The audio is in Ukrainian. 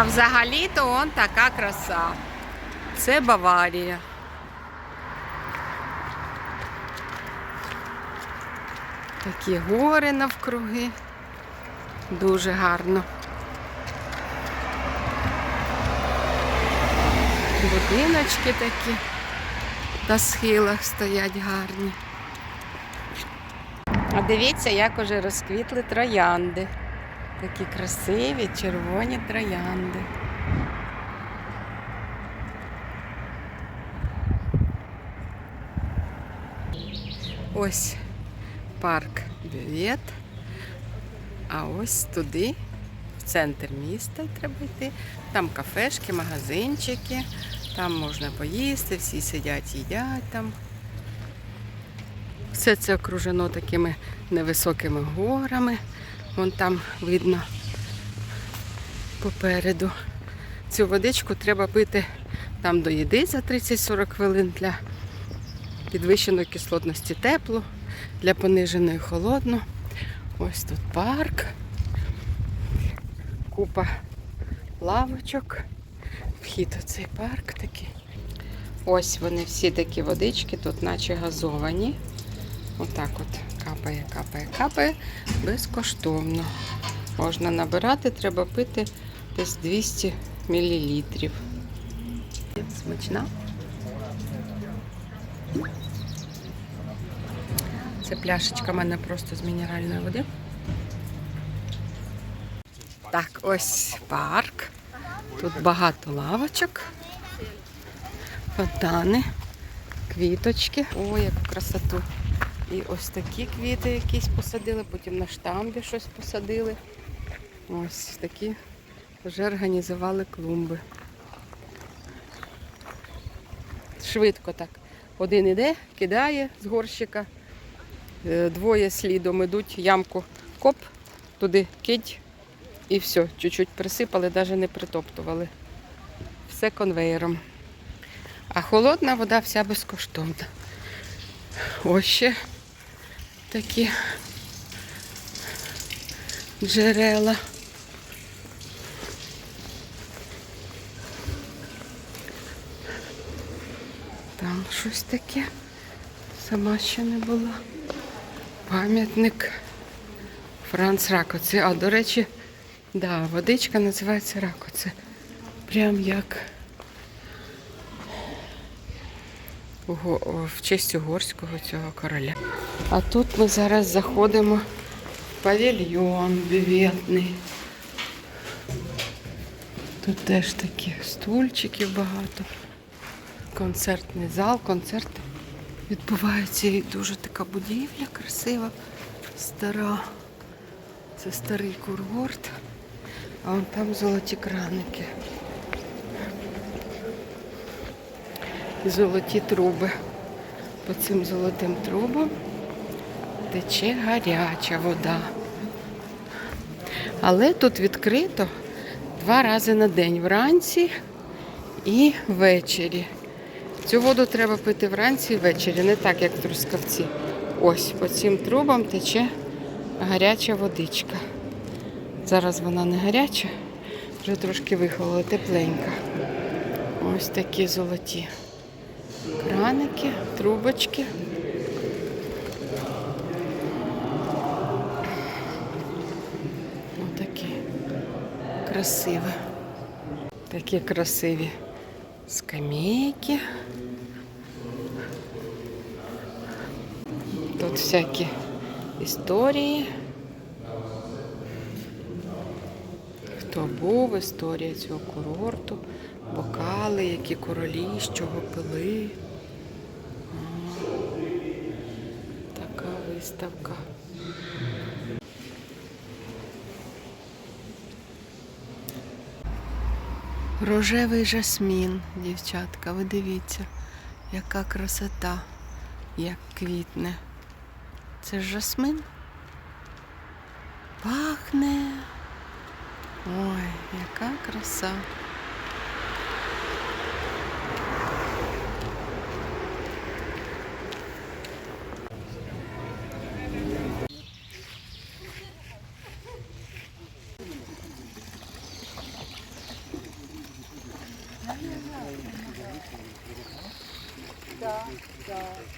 А взагалі-то он така краса. Це Баварія. Такі гори навкруги. Дуже гарно. Будиночки такі на схилах стоять гарні. А дивіться, як уже розквітли троянди. Такі красиві червоні троянди. Ось парк Бювет. А ось туди, в центр міста треба йти. Там кафешки, магазинчики, там можна поїсти, всі сидять, їдять там. Все це окружено такими невисокими горами. Вон там видно попереду. Цю водичку треба пити там до їди за 30-40 хвилин для підвищеної кислотності теплу, для пониженої холодну. Ось тут парк, купа лавочок, вхід у цей парк такий. Ось вони всі такі водички, тут наче газовані. Отак от капає, капає, капає безкоштовно. Можна набирати, треба пити десь 200 мл. Смачна. Це пляшечка в мене просто з мінеральної води. Так, ось парк. Тут багато лавочок, фонтани, квіточки. О, яку красоту. І ось такі квіти якісь посадили, потім на штамбі щось посадили. Ось такі вже організували клумби. Швидко так. Один іде, кидає з горщика, е, двоє слідом ідуть, ямку коп, туди кидь і все, чуть-чуть присипали, навіть не притоптували. Все конвеєром. А холодна вода вся безкоштовна. Ось ще такі джерела. Там щось таке. Сама ще не була. Пам'ятник Франц Ракоце. А до речі, да, водичка називається Рако. Це прям як в честь угорського цього короля. А тут ми зараз заходимо в павільйон бюветний. Тут теж такі стульчиків багато. Концертний зал, концерти відбуваються і дуже така будівля красива, стара. Це старий курорт, а вон там золоті краники. І золоті труби. По цим золотим трубам тече гаряча вода. Але тут відкрито два рази на день вранці і ввечері. Цю воду треба пити вранці і ввечері, не так, як в Трускавці. Ось по цим трубам тече гаряча водичка. Зараз вона не гаряча, вже трошки вихолола, тепленька. Ось такі золоті краники, трубочки. Красиві. Такі красиві скамейки. Тут всякі історії. Хто був, історія цього курорту, бокали, які королі, з чого пили. Така виставка. Рожевий жасмін, дівчатка, ви дивіться, яка красота, як квітне. Це ж жасмин? Пахне. Ой, яка краса. Yeah.